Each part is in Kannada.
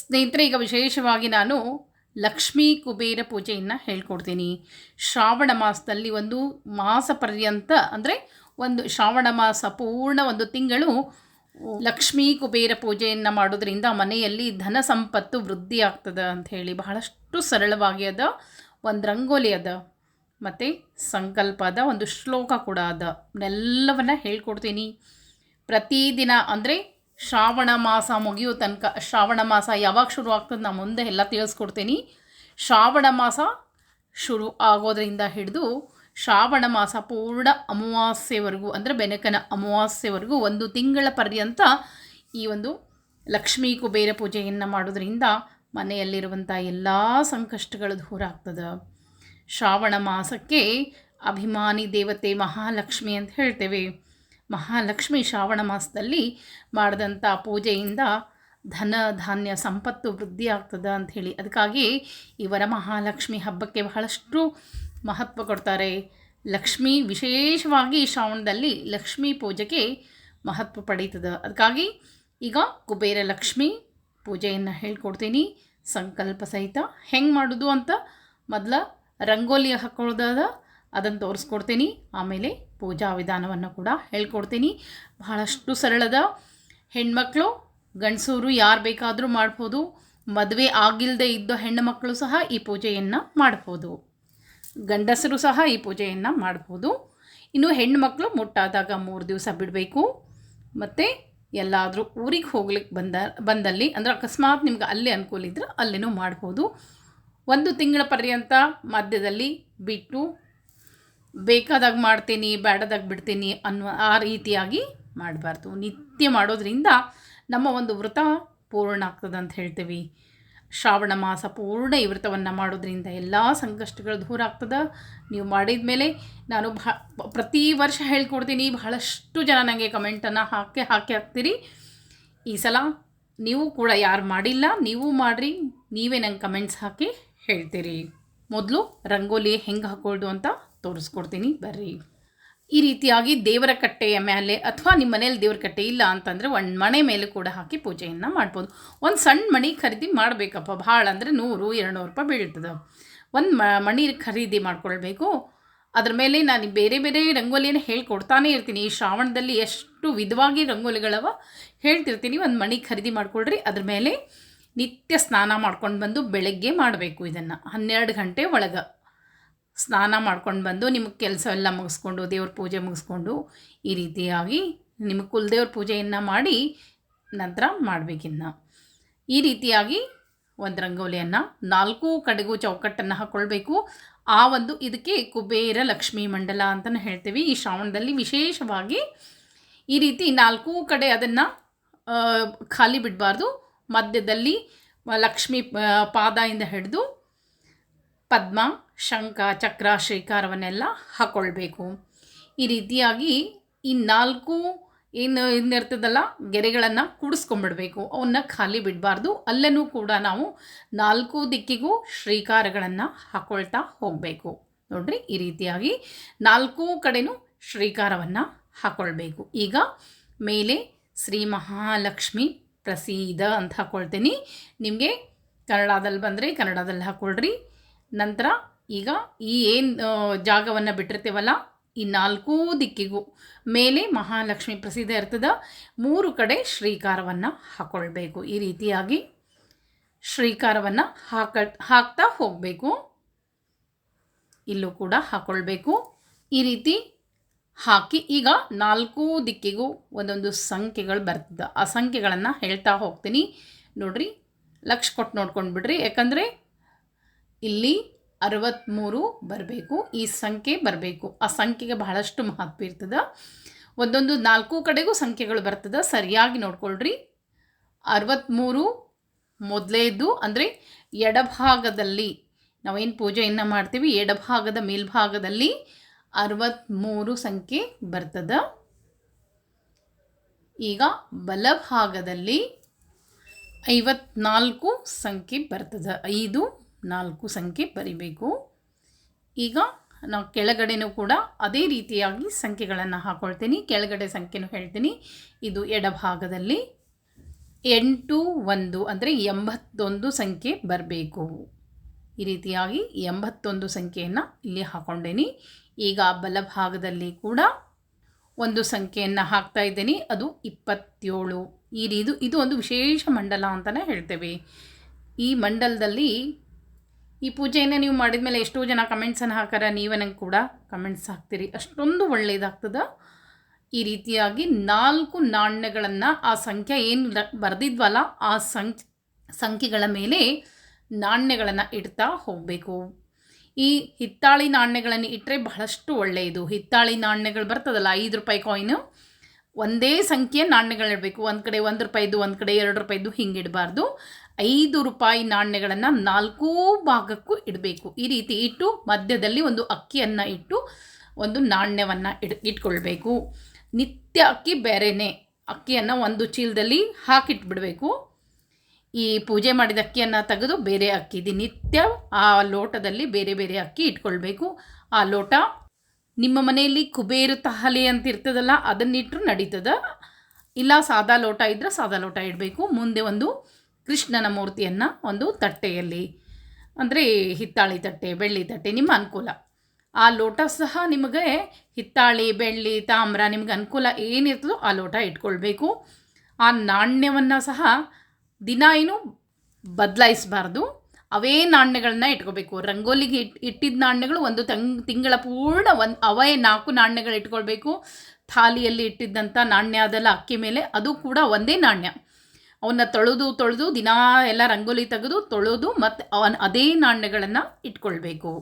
ಸ್ನೇಹಿತರೆ, ಈಗ ವಿಶೇಷವಾಗಿ ನಾನು ಲಕ್ಷ್ಮೀ ಕುಬೇರ ಪೂಜೆಯನ್ನು ಹೇಳ್ಕೊಡ್ತೀನಿ. ಶ್ರಾವಣ ಮಾಸದಲ್ಲಿ ಒಂದು ಮಾಸ ಪರ್ಯಂತ, ಅಂದರೆ ಒಂದು ಶ್ರಾವಣ ಮಾಸ ಪೂರ್ಣ ಒಂದು ತಿಂಗಳು ಲಕ್ಷ್ಮೀ ಕುಬೇರ ಪೂಜೆಯನ್ನು ಮಾಡೋದ್ರಿಂದ ಮನೆಯಲ್ಲಿ ಧನ ಸಂಪತ್ತು ವೃದ್ಧಿ ಆಗ್ತದೆ ಹೇಳಿ ಬಹಳಷ್ಟು ಸರಳವಾಗಿ ಅದ, ಒಂದು ರಂಗೋಲಿ ಅದ, ಮತ್ತು ಸಂಕಲ್ಪ ಅದ, ಒಂದು ಶ್ಲೋಕ ಕೂಡ ಅದ. ಎಲ್ಲವನ್ನ ಹೇಳ್ಕೊಡ್ತೀನಿ. ಪ್ರತಿದಿನ ಅಂದರೆ ಶ್ರಾವಣ ಮಾಸ ಮುಗಿಯೋ ತನಕ, ಶ್ರಾವಣ ಮಾಸ ಯಾವಾಗ ಶುರು ಆಗ್ತದೆ ನಾನು ಮುಂದೆ ಎಲ್ಲ ತಿಳಿಸ್ಕೊಡ್ತೀನಿ. ಶ್ರಾವಣ ಮಾಸ ಶುರು ಆಗೋದ್ರಿಂದ ಹಿಡಿದು ಶ್ರಾವಣ ಮಾಸ ಪೂರ್ಣ ಅಮಾವಾಸ್ಯೆವರೆಗೂ, ಅಂದರೆ ಬೆನಕನ ಅಮಾವಾಸ್ಯೆವರೆಗೂ ಒಂದು ತಿಂಗಳ ಪರ್ಯಂತ ಈ ಒಂದು ಲಕ್ಷ್ಮೀ ಕುಬೇರ ಪೂಜೆಯನ್ನು ಮಾಡೋದ್ರಿಂದ ಮನೆಯಲ್ಲಿರುವಂಥ ಎಲ್ಲ ಸಂಕಷ್ಟಗಳು ದೂರ ಆಗ್ತದೆ. ಶ್ರಾವಣ ಮಾಸಕ್ಕೆ ಅಭಿಮಾನಿ ದೇವತೆ ಮಹಾಲಕ್ಷ್ಮಿ ಅಂತ ಹೇಳ್ತೇವೆ. ಮಹಾಲಕ್ಷ್ಮಿ ಶ್ರಾವಣ ಮಾಸದಲ್ಲಿ ಮಾಡಿದಂಥ ಪೂಜೆಯಿಂದ ಧನ ಧಾನ್ಯ ಸಂಪತ್ತು ವೃದ್ಧಿ ಆಗ್ತದೆ ಅಂಥೇಳಿ. ಅದಕ್ಕಾಗಿ ಇವರ ಮಹಾಲಕ್ಷ್ಮಿ ಹಬ್ಬಕ್ಕೆ ಬಹಳಷ್ಟು ಮಹತ್ವ ಕೊಡ್ತಾರೆ. ಲಕ್ಷ್ಮಿ ವಿಶೇಷವಾಗಿ ಶ್ರಾವಣದಲ್ಲಿ ಲಕ್ಷ್ಮೀ ಪೂಜೆಗೆ ಮಹತ್ವ ಪಡೀತದೆ. ಅದಕ್ಕಾಗಿ ಈಗ ಕುಬೇರ ಲಕ್ಷ್ಮಿ ಪೂಜೆಯನ್ನು ಹೇಳ್ಕೊಡ್ತೀನಿ. ಸಂಕಲ್ಪ ಸಹಿತ ಹೆಂಗೆ ಮಾಡೋದು ಅಂತ ಮೊದಲ ರಂಗೋಲಿ ಹಾಕೊಳ್ಳೋದಾದ ಅದನ್ನು ತೋರಿಸ್ಕೊಡ್ತೀನಿ. ಆಮೇಲೆ ಪೂಜಾ ವಿಧಾನವನ್ನು ಕೂಡ ಹೇಳ್ಕೊಡ್ತೀನಿ. ಬಹಳಷ್ಟು ಸರಳದ ಹೆಣ್ಮಕ್ಳು, ಗಂಡಸೂರು ಯಾರು ಬೇಕಾದರೂ ಮಾಡ್ಬೋದು. ಮದುವೆ ಆಗಿಲ್ಲದೆ ಇದ್ದ ಹೆಣ್ಣು ಮಕ್ಕಳು ಸಹ ಈ ಪೂಜೆಯನ್ನು ಮಾಡ್ಬೋದು. ಗಂಡಸರು ಸಹ ಈ ಪೂಜೆಯನ್ನು ಮಾಡ್ಬೋದು. ಇನ್ನು ಹೆಣ್ಣುಮಕ್ಕಳು ಮುಟ್ಟಾದಾಗ ಮೂರು ದಿವಸ ಬಿಡಬೇಕು. ಮತ್ತು ಎಲ್ಲಾದರೂ ಊರಿಗೆ ಹೋಗ್ಲಿಕ್ಕೆ ಬಂದ, ಬಂದಲ್ಲಿ ಅಂದರೆ ಅಕಸ್ಮಾತ್ ನಿಮ್ಗೆ ಅಲ್ಲೇ ಅನುಕೂಲ ಇದ್ರೆ ಅಲ್ಲಿನೂ ಮಾಡ್ಬೋದು. ಒಂದು ತಿಂಗಳ ಪರ್ಯಂತ ಮಧ್ಯದಲ್ಲಿ ಬಿಟ್ಟು ಬೇಕಾದಾಗ ಮಾಡ್ತೀನಿ ಬೇಡದಾಗ ಬಿಡ್ತೀನಿ ಅನ್ನುವ ಆ ರೀತಿಯಾಗಿ ಮಾಡಬಾರ್ದು. ನಿತ್ಯ ಮಾಡೋದ್ರಿಂದ ನಮ್ಮ ಒಂದು ವ್ರತ ಪೂರ್ಣ ಆಗ್ತದೆ ಅಂತ ಹೇಳ್ತೀವಿ. ಶ್ರಾವಣ ಮಾಸ ಪೂರ್ಣ ಈ ವ್ರತವನ್ನು ಮಾಡೋದ್ರಿಂದ ಎಲ್ಲ ಸಂಕಷ್ಟಗಳು ದೂರ ಆಗ್ತದೆ. ನೀವು ಮಾಡಿದ ಮೇಲೆ ನಾನು ಭಾ ಪ್ರತಿ ವರ್ಷ ಹೇಳ್ಕೊಡ್ತೀನಿ, ಬಹಳಷ್ಟು ಜನ ನನಗೆ ಕಮೆಂಟನ್ನು ಹಾಕಿ ಹಾಕಿ ಹಾಕ್ತೀರಿ. ಈ ಸಲ ನೀವು ಕೂಡ ಯಾರು ಮಾಡಿಲ್ಲ, ನೀವು ಮಾಡಿರಿ, ನೀವೇ ನಂಗೆ ಕಮೆಂಟ್ಸ್ ಹಾಕಿ ಹೇಳ್ತೀರಿ. ಮೊದಲು ರಂಗೋಲಿ ಹೆಂಗೆ ಹಾಕೊಳ್ಳೋದು ಅಂತ ತೋರಿಸ್ಕೊಡ್ತೀನಿ, ಬರ್ರಿ. ಈ ರೀತಿಯಾಗಿ ದೇವರ ಕಟ್ಟೆಯ ಮೇಲೆ ಅಥವಾ ನಿಮ್ಮ ಮನೇಲಿ ದೇವರ ಕಟ್ಟೆ ಇಲ್ಲ ಅಂತಂದರೆ ಒಂದು ಮಣೆ ಮೇಲೆ ಕೂಡ ಹಾಕಿ ಪೂಜೆಯನ್ನು ಮಾಡ್ಬೋದು. ಒಂದು ಸಣ್ಣ ಮಣಿ ಖರೀದಿ ಮಾಡಬೇಕಪ್ಪ, ಭಾಳ ಅಂದರೆ ನೂರು, ಎರಡುನೂರು ರೂಪಾಯಿ ಬೀಳ್ತದೆ. ಒಂದು ಮಣಿ ಖರೀದಿ ಮಾಡ್ಕೊಳ್ಬೇಕು. ಅದ್ರ ಮೇಲೆ ನಾನು ಬೇರೆ ಬೇರೆ ರಂಗೋಲಿಯನ್ನು ಹೇಳ್ಕೊಡ್ತಾನೆ ಇರ್ತೀನಿ. ಈ ಶ್ರಾವಣದಲ್ಲಿ ಎಷ್ಟು ವಿಧವಾಗಿ ರಂಗೋಲಿಗಳವ ಹೇಳ್ತಿರ್ತೀನಿ. ಒಂದು ಮಣಿ ಖರೀದಿ ಮಾಡ್ಕೊಳ್ರಿ. ಅದ್ರ ಮೇಲೆ ನಿತ್ಯ ಸ್ನಾನ ಮಾಡ್ಕೊಂಡು ಬಂದು ಬೆಳಗ್ಗೆ ಮಾಡಬೇಕು ಇದನ್ನು. ಹನ್ನೆರಡು ಗಂಟೆ ಒಳಗೆ. ಸ್ನಾನ ಮಾಡ್ಕೊಂಡು ಬಂದು ನಿಮಗೆ ಕೆಲಸ ಎಲ್ಲ ಮುಗಿಸ್ಕೊಂಡು, ದೇವ್ರ ಪೂಜೆ ಮುಗಿಸ್ಕೊಂಡು ಈ ರೀತಿಯಾಗಿ ನಿಮಗೆ ಕುಲದೇವ್ರ ಪೂಜೆಯನ್ನು ಮಾಡಿ ನಂತರ ಮಾಡಬೇಕಿನ್ನ. ಈ ರೀತಿಯಾಗಿ ಒಂದು ರಂಗೋಲಿಯನ್ನು ನಾಲ್ಕು ಕಡೆಗೂ ಚೌಕಟ್ಟನ್ನು ಹಾಕ್ಕೊಳ್ಬೇಕು ಆ ಒಂದು ಇದಕ್ಕೆ ಕುಬೇರ ಲಕ್ಷ್ಮೀ ಮಂಡಲ ಅಂತಲೂ ಹೇಳ್ತೀವಿ. ಈ ಶ್ರಾವಣದಲ್ಲಿ ವಿಶೇಷವಾಗಿ ಈ ರೀತಿ ನಾಲ್ಕು ಕಡೆ ಅದನ್ನು ಖಾಲಿ ಬಿಡಬಾರ್ದು. ಮಧ್ಯದಲ್ಲಿ ಲಕ್ಷ್ಮಿ ಪಾದದಿಂದ ಹಿಡಿದು ಪದ್ಮ, ಶಂಖ, ಚಕ್ರ ಶ್ರೀಕಾರವನ್ನೆಲ್ಲ ಹಾಕ್ಕೊಳ್ಬೇಕು ಈ ರೀತಿಯಾಗಿ ಈ ನಾಲ್ಕು ಏನು ಏನಿರ್ತದಲ್ಲ ಗೆರೆಗಳನ್ನು ಕೂಡಿಸ್ಕೊಂಡ್ಬಿಡ್ಬೇಕು. ಅವನ್ನ ಖಾಲಿ ಬಿಡಬಾರ್ದು. ಅಲ್ಲೂ ಕೂಡ ನಾವು ನಾಲ್ಕು ದಿಕ್ಕಿಗೂ ಶ್ರೀಕಾರಗಳನ್ನು ಹಾಕ್ಕೊಳ್ತಾ ಹೋಗಬೇಕು. ನೋಡ್ರಿ, ಈ ರೀತಿಯಾಗಿ ನಾಲ್ಕು ಕಡೆನೂ ಶ್ರೀಕಾರವನ್ನು ಹಾಕ್ಕೊಳ್ಬೇಕು ಈಗ ಮೇಲೆ ಶ್ರೀ ಮಹಾಲಕ್ಷ್ಮಿ ಪ್ರಸೀದ ಅಂತ ಹಾಕ್ಕೊಳ್ತೀನಿ ನಿಮಗೆ ಕನ್ನಡದಲ್ಲಿ ಬಂದರೆ ಕನ್ನಡದಲ್ಲಿ ಹಾಕ್ಕೊಳ್ರಿ ನಂತರ ಈಗ ಈ ಏನು ಜಾಗವನ್ನು ಬಿಟ್ಟಿರ್ತೀವಲ್ಲ, ಈ ನಾಲ್ಕೂ ದಿಕ್ಕಿಗೂ ಮೇಲೆ ಮಹಾಲಕ್ಷ್ಮಿ ಪ್ರಸಿದ್ಧ ಇರ್ತದೆ. ಮೂರು ಕಡೆ ಶ್ರೀಕಾರವನ್ನು ಹಾಕ್ಕೊಳ್ಬೇಕು ಈ ರೀತಿಯಾಗಿ ಶ್ರೀಕಾರವನ್ನು ಹಾಕ, ಹಾಕ್ತಾ ಹೋಗಬೇಕು. ಇಲ್ಲೂ ಕೂಡ ಹಾಕ್ಕೊಳ್ಬೇಕು ಈ ರೀತಿ ಹಾಕಿ ಈಗ ನಾಲ್ಕು ದಿಕ್ಕಿಗೂ ಒಂದೊಂದು ಸಂಖ್ಯೆಗಳು ಬರ್ತದೆ. ಆ ಸಂಖ್ಯೆಗಳನ್ನು ಹೇಳ್ತಾ ಹೋಗ್ತೀನಿ. ನೋಡ್ರಿ, ಲಕ್ಷ ಕೊಟ್ಟು ನೋಡ್ಕೊಂಡು ಬಿಡ್ರಿ ಯಾಕಂದರೆ ಇಲ್ಲಿ ಅರವತ್ತ್ಮೂರು ಬರಬೇಕು, ಈ ಸಂಖ್ಯೆ ಬರಬೇಕು. ಆ ಸಂಖ್ಯೆಗೆ ಬಹಳಷ್ಟು ಮಹತ್ವ ಇರ್ತದೆ. ಒಂದೊಂದು ನಾಲ್ಕು ಕಡೆಗೂ ಸಂಖ್ಯೆಗಳು ಬರ್ತದೆ. ಸರಿಯಾಗಿ ನೋಡ್ಕೊಳ್ರಿ. ಅರವತ್ತ್ಮೂರು ಮೊದಲೇದು ಅಂದರೆ ಎಡಭಾಗದಲ್ಲಿ, ನಾವೇನು ಪೂಜೆಯನ್ನು ಮಾಡ್ತೀವಿ, ಎಡಭಾಗದ ಮೇಲ್ಭಾಗದಲ್ಲಿ ಅರವತ್ತ್ಮೂರು ಸಂಖ್ಯೆ ಬರ್ತದೆ. ಈಗ ಬಲಭಾಗದಲ್ಲಿ ಐವತ್ನಾಲ್ಕು ಸಂಖ್ಯೆ ಬರ್ತದೆ. ಐದು ನಾಲ್ಕು ಸಂಖ್ಯೆ ಬರಿಬೇಕು. ಈಗ ನಾವು ಕೆಳಗಡೆನೂ ಕೂಡ ಅದೇ ರೀತಿಯಾಗಿ ಸಂಖ್ಯೆಗಳನ್ನು ಹಾಕ್ಕೊಳ್ತೀನಿ ಕೆಳಗಡೆ ಸಂಖ್ಯೆನೂ ಹೇಳ್ತೀನಿ. ಇದು ಎಡಭಾಗದಲ್ಲಿ ಎಂಟು, ಒಂದು ಅಂದರೆ ಎಂಬತ್ತೊಂದು ಸಂಖ್ಯೆ ಬರಬೇಕು. ಈ ರೀತಿಯಾಗಿ ಎಂಬತ್ತೊಂದು ಸಂಖ್ಯೆಯನ್ನು ಇಲ್ಲಿ ಹಾಕ್ಕೊಂಡೇನಿ ಈಗ ಬಲಭಾಗದಲ್ಲಿ ಕೂಡ ಒಂದು ಸಂಖ್ಯೆಯನ್ನು ಹಾಕ್ತಾ ಇದ್ದೀನಿ. ಅದು ಇಪ್ಪತ್ತೇಳು. ಈ ರೀತಿ ಇದು ಒಂದು ವಿಶೇಷ ಮಂಡಲ ಅಂತಲೇ ಹೇಳ್ತೇವೆ. ಈ ಮಂಡಲದಲ್ಲಿ ಈ ಪೂಜೆಯನ್ನು ನೀವು ಮಾಡಿದ ಮೇಲೆ ಎಷ್ಟೋ ಜನ ಕಮೆಂಟ್ಸನ್ನು ಹಾಕಾರ ನೀವೇ ನಂಗೆ ಕೂಡ ಕಮೆಂಟ್ಸ್ ಹಾಕ್ತೀರಿ. ಅಷ್ಟೊಂದು ಒಳ್ಳೆಯದಾಗ್ತದೆ ಈ ರೀತಿಯಾಗಿ ನಾಲ್ಕು ನಾಣ್ಯಗಳನ್ನು ಆ ಸಂಖ್ಯೆ ಏನು ಬರೆದಿದ್ವಲ್ಲ, ಆ ಸಂಖ್ಯೆ ಸಂಖ್ಯೆಗಳ ಮೇಲೆ ನಾಣ್ಯಗಳನ್ನು ಇಡ್ತಾ ಹೋಗಬೇಕು. ಈ ಹಿತ್ತಾಳಿ ನಾಣ್ಯಗಳನ್ನು ಇಟ್ಟರೆ ಬಹಳಷ್ಟು ಒಳ್ಳೆಯದು ಹಿತ್ತಾಳಿ ನಾಣ್ಯಗಳು ಬರ್ತದಲ್ಲ, ಐದು ರೂಪಾಯಿ ಕಾಯಿನು ಒಂದೇ ಸಂಖ್ಯೆ ನಾಣ್ಯಗಳಿಡಬೇಕು. ಒಂದು ಕಡೆ ಒಂದು ರೂಪಾಯಿದು ಒಂದು ಕಡೆ ಎರಡು ರೂಪಾಯಿದು ಹಿಂಗೆ ಇಡಬಾರ್ದು. ಐದು ರೂಪಾಯಿ ನಾಣ್ಯಗಳನ್ನು ನಾಲ್ಕೂ ಭಾಗಕ್ಕೂ ಇಡಬೇಕು. ಈ ರೀತಿ ಇಟ್ಟು ಮಧ್ಯದಲ್ಲಿ ಒಂದು ಅಕ್ಕಿಯನ್ನು ಇಟ್ಟು ಒಂದು ನಾಣ್ಯವನ್ನು ಇಡ್, ಇಟ್ಕೊಳ್ಬೇಕು. ನಿತ್ಯ ಅಕ್ಕಿ ಬೇರೆನೇ. ಅಕ್ಕಿಯನ್ನು ಒಂದು ಚೀಲದಲ್ಲಿ ಹಾಕಿಟ್ಬಿಡಬೇಕು. ಈ ಪೂಜೆ ಮಾಡಿದ ಅಕ್ಕಿಯನ್ನು ತೆಗೆದು ಬೇರೆ ಅಕ್ಕಿ, ಇದು ನಿತ್ಯ ಆ ಲೋಟದಲ್ಲಿ ಬೇರೆ ಬೇರೆ ಅಕ್ಕಿ ಇಟ್ಕೊಳ್ಬೇಕು. ಆ ಲೋಟ ನಿಮ್ಮ ಮನೆಯಲ್ಲಿ ಕುಬೇರು ತಹಲೆ ಅಂತ ಇರ್ತದಲ್ಲ ಅದನ್ನಿಟ್ಟರು ನಡೀತದ. ಇಲ್ಲ ಸಾದಾ ಲೋಟ ಇದ್ದರೆ ಸಾದಾ ಲೋಟ ಇಡಬೇಕು. ಮುಂದೆ ಒಂದು ಕೃಷ್ಣನ ಮೂರ್ತಿಯನ್ನು ಒಂದು ತಟ್ಟೆಯಲ್ಲಿ, ಅಂದರೆ ಹಿತ್ತಾಳಿ ತಟ್ಟೆ, ಬೆಳ್ಳಿ ತಟ್ಟೆ, ನಿಮ್ಮ ಅನುಕೂಲ. ಆ ಲೋಟ ಸಹ ನಿಮಗೆ ಹಿತ್ತಾಳಿ, ಬೆಳ್ಳಿ, ತಾಮ್ರ ನಿಮ್ಗೆ ಅನುಕೂಲ ಏನಿರ್ತದೋ ಆ ಲೋಟ ಇಟ್ಕೊಳ್ಬೇಕು. ಆ ನಾಣ್ಯವನ್ನು ಸಹ ದಿನ ಏನು ಬದಲಾಯಿಸಬಾರ್ದು. ಅವೇ ನಾಣ್ಯಗಳನ್ನ ಇಟ್ಕೋಬೇಕು. ರಂಗೋಲಿಗೆ ಇಟ್ ಇಟ್ಟಿದ್ದ ನಾಣ್ಯಗಳು ಒಂದು ತಂಗ್, ತಿಂಗಳ ಪೂರ್ಣ ಒಂದು, ಅವೇ ನಾಲ್ಕು ನಾಣ್ಯಗಳು ಇಟ್ಕೊಳ್ಬೇಕು. ಥಾಲಿಯಲ್ಲಿ ಇಟ್ಟಿದ್ದಂಥ ನಾಣ್ಯ ಅದೆಲ್ಲ ಅಕ್ಕಿ ಮೇಲೆ, ಅದು ಕೂಡ ಒಂದೇ ನಾಣ್ಯ. ಅವನ್ನ ತೊಳೆದು ತೊಳೆದು ದಿನಾ ಎಲ್ಲ ರಂಗೋಲಿ ತೆಗೆದು ತೊಳೆದು ಮತ್ತು ಅದೇ ನಾಣ್ಯಗಳನ್ನು ಇಟ್ಕೊಳ್ಬೇಕು.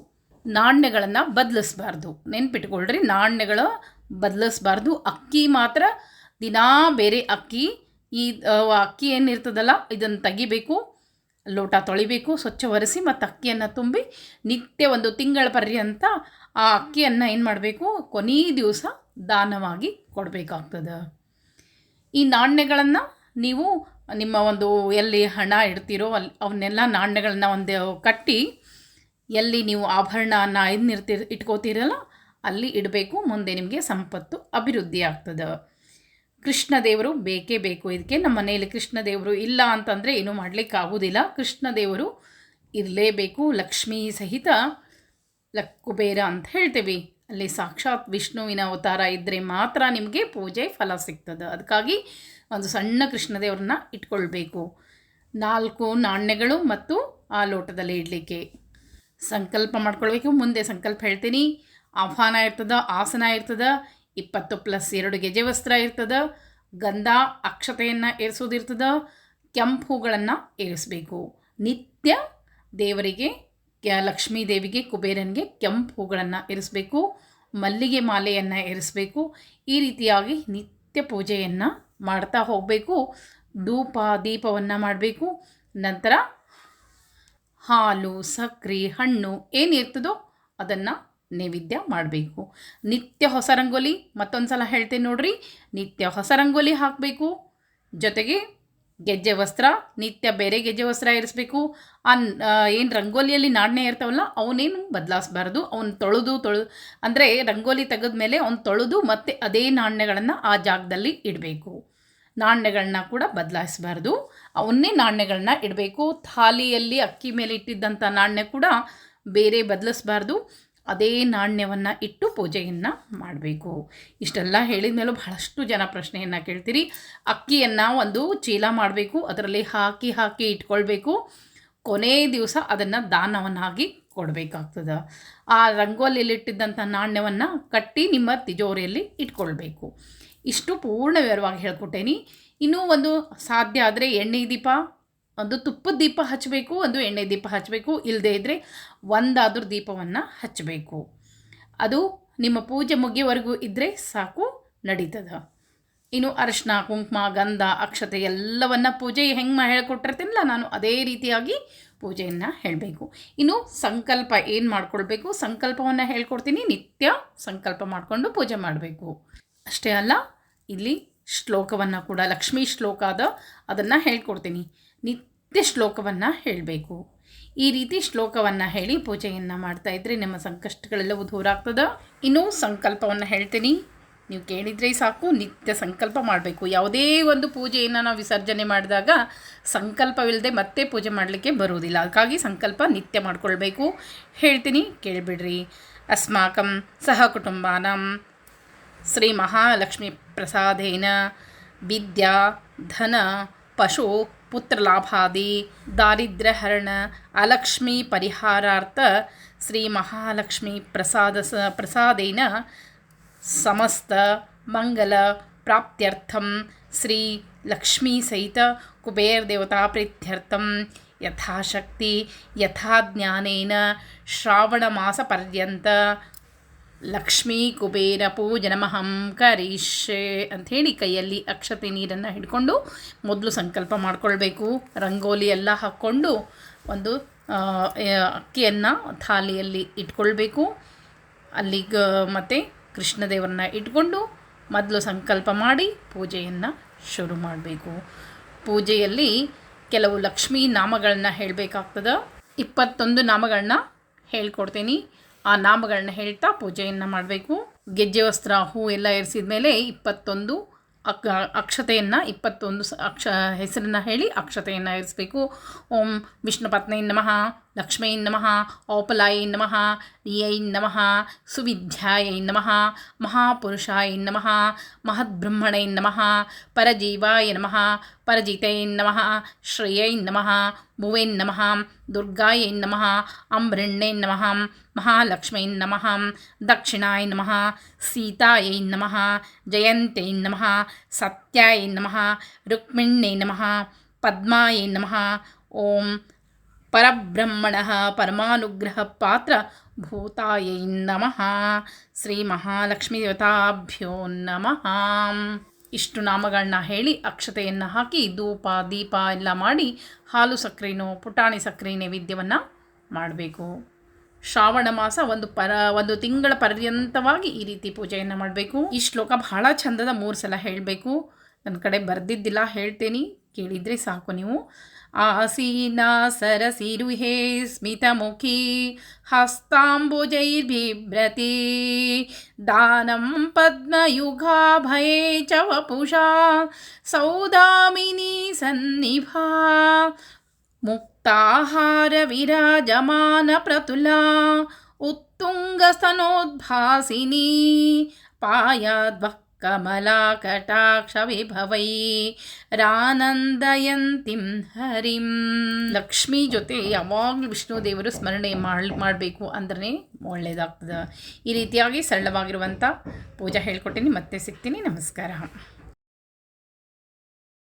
ನಾಣ್ಯಗಳನ್ನು ಬದಲಿಸ್ಬಾರ್ದು. ನೆನ್ಪಿಟ್ಕೊಳ್ರಿ, ನಾಣ್ಯಗಳು ಬದಲಿಸ್ಬಾರ್ದು. ಅಕ್ಕಿ ಮಾತ್ರ ದಿನಾ ಬೇರೆ ಅಕ್ಕಿ, ಈ ಅಕ್ಕಿ ಏನಿರ್ತದಲ್ಲ, ಇದನ್ನು ತೆಗಿಬೇಕು, ಲೋಟ ತೊಳಿಬೇಕು ಸ್ವಚ್ಛ ಒರೆಸಿ ಮತ್ತು ಅಕ್ಕಿಯನ್ನು ತುಂಬಿ ನಿತ್ಯ ಒಂದು ತಿಂಗಳ ಪರ್ಯಂತ ಆ ಅಕ್ಕಿಯನ್ನು ಏನು ಮಾಡಬೇಕು ಕೊನೆಯ ದಿವಸ ದಾನವಾಗಿ ಕೊಡಬೇಕಾಗ್ತದೆ. ಈ ನಾಣ್ಯಗಳನ್ನು ನೀವು ನಿಮ್ಮ ಒಂದು ಎಲ್ಲಿ ಹಣ ಇಡ್ತೀರೋ ಅಲ್ಲಿ ಅವನ್ನೆಲ್ಲ ನಾಣ್ಯಗಳನ್ನ ಒಂದು ಕಟ್ಟಿ ಎಲ್ಲಿ ನೀವು ಆಭರಣನ ಇದ್ನಿರ್ತೀರ ಇಟ್ಕೋತೀರಲ್ಲ ಅಲ್ಲಿ ಇಡಬೇಕು, ಮುಂದೆ ನಿಮಗೆ ಸಂಪತ್ತು ಅಭಿವೃದ್ಧಿ ಆಗ್ತದೆ. ಕೃಷ್ಣ ದೇವರು ಬೇಕೇ ಬೇಕು. ಇದಕ್ಕೆ ನಮ್ಮ ಮನೆಯಲ್ಲಿ ಕೃಷ್ಣ ದೇವರು ಇಲ್ಲ ಅಂತಂದರೆ ಏನೂ ಮಾಡಲಿಕ್ಕೆ ಆಗೋದಿಲ್ಲ. ಕೃಷ್ಣ ದೇವರು ಇರಲೇಬೇಕು, ಲಕ್ಷ್ಮೀ ಸಹಿತ ಲಕ್ ಕುಬೇರ ಅಂತ ಹೇಳ್ತೇವೆ. ಅಲ್ಲಿ ಸಾಕ್ಷಾತ್ ವಿಷ್ಣುವಿನ ಅವತಾರ ಇದ್ದರೆ ಮಾತ್ರ ನಿಮಗೆ ಪೂಜೆ ಫಲ ಸಿಗ್ತದೆ. ಅದಕ್ಕಾಗಿ ಒಂದು ಸಣ್ಣ ಕೃಷ್ಣ ದೇವ್ರನ್ನ ಇಟ್ಕೊಳ್ಬೇಕು. ನಾಲ್ಕು ನಾಣ್ಯಗಳು ಮತ್ತು ಆ ಲೋಟದಲ್ಲಿ ಇಡಲಿಕ್ಕೆ ಸಂಕಲ್ಪ ಮಾಡ್ಕೊಳ್ಬೇಕು. ಮುಂದೆ ಸಂಕಲ್ಪ ಹೇಳ್ತೀನಿ. ಆಹ್ವಾನ ಇರ್ತದ, ಆಸನ ಇರ್ತದ, ಇಪ್ಪತ್ತು ಪ್ಲಸ್ ಎರಡು ಗೆಜೆ ವಸ್ತ್ರ ಇರ್ತದ, ಗಂಧ ಅಕ್ಷತೆಯನ್ನು ಏರಿಸೋದಿರ್ತದ ಕೆಂಪು ಹೂಗಳನ್ನು ಏರಿಸಬೇಕು. ನಿತ್ಯ ದೇವರಿಗೆ ಲಕ್ಷ್ಮೀ ದೇವಿಗೆ ಕುಬೇರನಿಗೆ ಕೆಂಪು ಹೂಗಳನ್ನು ಇರಿಸಬೇಕು, ಮಲ್ಲಿಗೆ ಮಾಲೆಯನ್ನು ಇರಿಸಬೇಕು, ಈ ರೀತಿಯಾಗಿ ನಿತ್ಯ ಪೂಜೆಯನ್ನು ಮಾಡ್ತಾ ಹೋಗಬೇಕು, ಧೂಪ ದೀಪವನ್ನು ಮಾಡಬೇಕು, ನಂತರ ಹಾಲು ಸಕ್ಕರೆ ಹಣ್ಣು ಏನಿರ್ತದೋ ಅದನ್ನು ನೈವೇದ್ಯ ಮಾಡಬೇಕು. ನಿತ್ಯ ಹೊಸ ರಂಗೋಲಿ ಮತ್ತೊಂದು ಸಲ ಹೇಳ್ತೇನೆ ನೋಡ್ರಿ, ನಿತ್ಯ ಹೊಸ ರಂಗೋಲಿ ಹಾಕಬೇಕು. ಜೊತೆಗೆ ಗೆಜ್ಜೆ ವಸ್ತ್ರ, ನಿತ್ಯ ಬೇರೆ ಗೆಜ್ಜೆ ವಸ್ತ್ರ ಇರಿಸ್ಬೇಕು. ಆ, ಏನು ರಂಗೋಲಿಯಲ್ಲಿ ನಾಣ್ಯ ಇರ್ತಾವಲ್ಲ, ಅವನೇನು ಬದಲಾಯಿಸ್ಬಾರ್ದು ಅವ್ನು ತೊಳೆದು ತೊಳೆದು ಅಂದರೆ ರಂಗೋಲಿ ತೆಗೆದ ಮೇಲೆ ಅವ್ನು ತೊಳೆದು ಮತ್ತೆ ಅದೇ ನಾಣ್ಯಗಳನ್ನು ಆ ಜಾಗದಲ್ಲಿ ಇಡಬೇಕು. ನಾಣ್ಯಗಳನ್ನ ಕೂಡ ಬದಲಾಯಿಸಬಾರ್ದು. ಅವನ್ನೇ ನಾಣ್ಯಗಳನ್ನ ಇಡಬೇಕು. ಥಾಲಿಯಲ್ಲಿ ಅಕ್ಕಿ ಮೇಲೆ ಇಟ್ಟಿದ್ದಂಥ ನಾಣ್ಯ ಕೂಡ ಬೇರೆ ಬದಲಿಸಬಾರ್ದು. ಅದೇ ನಾಣ್ಯವನ್ನು ಇಟ್ಟು ಪೂಜೆಯನ್ನು ಮಾಡಬೇಕು. ಇಷ್ಟೆಲ್ಲ ಹೇಳಿದ ಮೇಲೂ ಬಹಳಷ್ಟು ಜನ ಪ್ರಶ್ನೆಯನ್ನು ಕೇಳ್ತೀರಿ. ಅಕ್ಕಿಯನ್ನು ಒಂದು ಚೀಲ ಮಾಡಬೇಕು, ಅದರಲ್ಲಿ ಹಾಕಿ ಹಾಕಿ ಇಟ್ಕೊಳ್ಬೇಕು. ಕೊನೇ ದಿವಸ ಅದನ್ನು ದಾನವನ್ನಾಗಿ ಕೊಡಬೇಕಾಗ್ತದೆ. ಆ ರಂಗೋಲಿಯಲ್ಲಿಟ್ಟಿದ್ದಂಥ ನಾಣ್ಯವನ್ನು ಕಟ್ಟಿ ನಿಮ್ಮ ತಿಜೋರಿಯಲ್ಲಿ ಇಟ್ಕೊಳ್ಬೇಕು. ಇಷ್ಟು ಪೂರ್ಣ ವಿವರವಾಗಿ ಹೇಳ್ಕೊಟ್ಟೇನಿ. ಇನ್ನೂ ಒಂದು ಸಾಧ್ಯ ಆದರೆ ಎಣ್ಣೆ ದೀಪ ಒಂದು ತುಪ್ಪದ ದೀಪ ಹಚ್ಚಬೇಕು, ಒಂದು ಎಣ್ಣೆ ದೀಪ ಹಚ್ಚಬೇಕು ಇಲ್ಲದೇ ಇದ್ದರೆ ಒಂದಾದ್ರೂ ದೀಪವನ್ನು ಹಚ್ಚಬೇಕು. ಅದು ನಿಮ್ಮ ಪೂಜೆ ಮುಗಿಯವರೆಗೂ ಇದ್ದರೆ ಸಾಕು, ನಡೀತದ. ಇನ್ನು ಅರಶಿನ, ಕುಂಕುಮ, ಗಂಧ, ಅಕ್ಷತೆ ಎಲ್ಲವನ್ನು ಪೂಜೆ ಹೆಂಗೆ ಮಾ, ಹೇಳ್ಕೊಟ್ಟಿರ್ತೀನಲ್ಲ, ನಾನು ಅದೇ ರೀತಿಯಾಗಿ ಪೂಜೆಯನ್ನು ಹೇಳಬೇಕು. ಇನ್ನು ಸಂಕಲ್ಪ ಏನು ಮಾಡ್ಕೊಳ್ಬೇಕು, ಸಂಕಲ್ಪವನ್ನು ಹೇಳ್ಕೊಡ್ತೀನಿ, ನಿತ್ಯ ಸಂಕಲ್ಪ ಮಾಡಿಕೊಂಡು ಪೂಜೆ ಮಾಡಬೇಕು. ಅಷ್ಟೇ ಅಲ್ಲ, ಇಲ್ಲಿ ಶ್ಲೋಕವನ್ನು ಕೂಡ, ಲಕ್ಷ್ಮೀ ಶ್ಲೋಕ ಅದ ಅದನ್ನು ಹೇಳ್ಕೊಡ್ತೀನಿ. ನಿತ್ಯ ಶ್ಲೋಕವನ್ನು ಹೇಳಬೇಕು. ಈ ರೀತಿ ಶ್ಲೋಕವನ್ನು ಹೇಳಿ ಪೂಜೆಯನ್ನು ಮಾಡ್ತಾ ಇದ್ರೆ ನಿಮ್ಮ ಸಂಕಷ್ಟಗಳೆಲ್ಲವೂ ದೂರ ಆಗ್ತದೆ? ಇನ್ನೂ ಸಂಕಲ್ಪವನ್ನು ಹೇಳ್ತೀನಿ. ನೀವು ಕೇಳಿದರೆ ಸಾಕು, ನಿತ್ಯ ಸಂಕಲ್ಪ ಮಾಡಬೇಕು. ಯಾವುದೇ ಒಂದು ಪೂಜೆಯನ್ನು ನಾವು ವಿಸರ್ಜನೆ ಮಾಡಿದಾಗ ಸಂಕಲ್ಪವಿಲ್ಲದೆ ಮತ್ತೆ ಪೂಜೆ ಮಾಡಲಿಕ್ಕೆ ಬರುವುದಿಲ್ಲ. ಅದಕ್ಕಾಗಿ ಸಂಕಲ್ಪ, ನಿತ್ಯ ಮಾಡಿಕೊಳ್ಬೇಕು. ಹೇಳ್ತೀನಿ, ಕೇಳಿಬಿಡ್ರಿ. ಅಸ್ಮಾಕಂ ಸಹ ಕುಟುಂಬಾನಂ ಶ್ರೀ ಮಹಾಲಕ್ಷ್ಮಿ ಪ್ರಸಾದೇನ ವಿದ್ಯಾ ಧನ ಪಶು ಪುತ್ರಲಾಭಾದಿ ದಾರಿದ್ರ್ಯಹರಣ ಅಲಕ್ಷ್ಮಿ ಪರಿಹಾರಾರ್ಥ ಶ್ರೀ ಮಹಾಲಕ್ಷ್ಮಿ ಪ್ರಸಾದ ಸ ಪ್ರಸಾದೇನ ಸಮಸ್ತ ಮಂಗಲ ಪ್ರಾಪ್ತ್ಯರ್ಥಂ ಶ್ರೀ ಲಕ್ಷ್ಮೀ ಸಹಿತ ಕುಬೇರ ದೇವತಾ ಪ್ರೀತ್ಯರ್ಥಂ ಯಥಾಶಕ್ತಿ ಲಕ್ಷ್ಮೀ ಕುಬೇರ ಪೂಜನಮಹಂ ಅಂತ ಅಂಥೇಳಿ ಕೈಯಲ್ಲಿ ಅಕ್ಷತೆ ನೀರನ್ನು ಹಿಡ್ಕೊಂಡು ಮೊದಲು ಸಂಕಲ್ಪ ಮಾಡಿಕೊಳ್ಬೇಕು. ರಂಗೋಲಿ ಎಲ್ಲ ಹಾಕ್ಕೊಂಡು ಒಂದು ಅಕ್ಕಿಯನ್ನು ಥಾಲಿಯಲ್ಲಿ ಇಟ್ಕೊಳ್ಬೇಕು. ಅಲ್ಲಿಗೆ ಮತ್ತು ಕೃಷ್ಣದೇವರನ್ನ ಇಟ್ಕೊಂಡು ಮೊದಲು ಸಂಕಲ್ಪ ಮಾಡಿ ಪೂಜೆಯನ್ನು ಶುರು ಮಾಡಬೇಕು. ಪೂಜೆಯಲ್ಲಿ ಕೆಲವು ಲಕ್ಷ್ಮೀ ನಾಮಗಳನ್ನ ಹೇಳಬೇಕಾಗ್ತದೆ. ಇಪ್ಪತ್ತೊಂದು ನಾಮಗಳನ್ನ ಹೇಳ್ಕೊಡ್ತೀನಿ. ಆ ನಾಮಗಳನ್ನ ಹೇಳ್ತಾ ಪೂಜೆಯನ್ನು ಮಾಡಬೇಕು. ಗೆಜ್ಜೆ, ವಸ್ತ್ರ, ಹೂ ಎಲ್ಲ ಇರಿಸಿದ ಮೇಲೆ ಇಪ್ಪತ್ತೊಂದು ಅಕ್, ಅಕ್ಷತೆಯನ್ನು, ಇಪ್ಪತ್ತೊಂದು ಅಕ್ಷ, ಹೆಸರನ್ನು ಹೇಳಿ ಅಕ್ಷತೆಯನ್ನು ಇರಿಸಬೇಕು ಓಂ ವಿಷ್ಣು ಪತ್ನಿ ನಮಃ. लक्ष्म्यै नमः औपलाय नमः नियै नमः सुविध्यायै नमः महापुरुषाय नमः महद्ब्रह्मणै नमः परजीवाय नमः परजितै नमः श्रियै नमः भुवे नमः दुर्गायै नमः अमृण्णे नमः महालक्ष्म्यै नमः दक्षिणाय नमः सीतायै नमः जयन्त्यै नमः सत्यायै नमः रुक्मिण्यै नमः पद्मायै नमः ॐ ಪರಬ್ರಹ್ಮಣ ಪರಮಾನುಗ್ರಹ ಪಾತ್ರ ಭೂತಾಯೈ ನಮಃ. ಶ್ರೀ ಮಹಾಲಕ್ಷ್ಮೀ ದೇವತಾಭ್ಯೋ ನಮಃ. ಇಷ್ಟು ನಾಮಗಳನ್ನ ಹೇಳಿ ಅಕ್ಷತೆಯನ್ನು ಹಾಕಿ ಧೂಪ, ದೀಪ ಎಲ್ಲ ಮಾಡಿ ಹಾಲು ಸಕ್ಕರೆನೋ, ಪುಟಾಣಿ ಸಕ್ಕರೆ ನೈವೇದ್ಯವನ್ನು ಮಾಡಬೇಕು. ಶ್ರಾವಣ ಮಾಸ ಒಂದು ಪರ, ಒಂದು ತಿಂಗಳ ಪರ್ಯಂತವಾಗಿ ಈ ರೀತಿ ಪೂಜೆಯನ್ನು ಮಾಡಬೇಕು. ಈ ಶ್ಲೋಕ ಬಹಳ ಚಂದದ ಮೂರು ಸಲ ಹೇಳಬೇಕು. ನನ್ನ ಕಡೆ ಬರೆದಿದ್ದಿಲ್ಲ, ಹೇಳ್ತೇನೆ, ಕೇಳಿದರೆ ಸಾಕು ನೀವು. ಆಸೀನ ಸರಸಿರುಹೇ ಸ್ಮಿತಮುಖಿ ಹಸ್ತಾಂಬುಜೈರ್ಬಿಭ್ರತಿ ದಾನಂ ಪದ್ಮಯುಗಾಭಯೇ ಚ ವಪುಷಾ ಸೌದಾಮಿನಿ ಸನ್ನಿಭಾ. ಮುಕ್ತಾಹಾರ ವಿರಾಜಮಾನ ಪ್ರತುಲಾ ಉತ್ತುಂಗಸ್ತನೋದ್ಭಾಸಿನಿ ಪಾಯಾದ್ವಃ ಕಮಲಾ ಕಟಾಕ್ಷ ವಿಭವೈ ರಾನಂದಯಂತಿಂ ಹರಿಂ. ಲಕ್ಷ್ಮಿ ಜೊತೆ ಯಾವಾಗಲೂ ವಿಷ್ಣು ದೇವರು ಸ್ಮರಣೆ ಮಾಡಿ, ಮಾಡಬೇಕು ಅಂದ್ರೆ ಒಳ್ಳೆಯದಾಗ್ತದೆ ಈ ರೀತಿಯಾಗಿ ಸರಳವಾಗಿರುವಂಥ ಪೂಜೆ ಹೇಳ್ಕೊಟ್ಟಿನಿ, ಮತ್ತೆ ಸಿಗ್ತೀನಿ, ನಮಸ್ಕಾರ.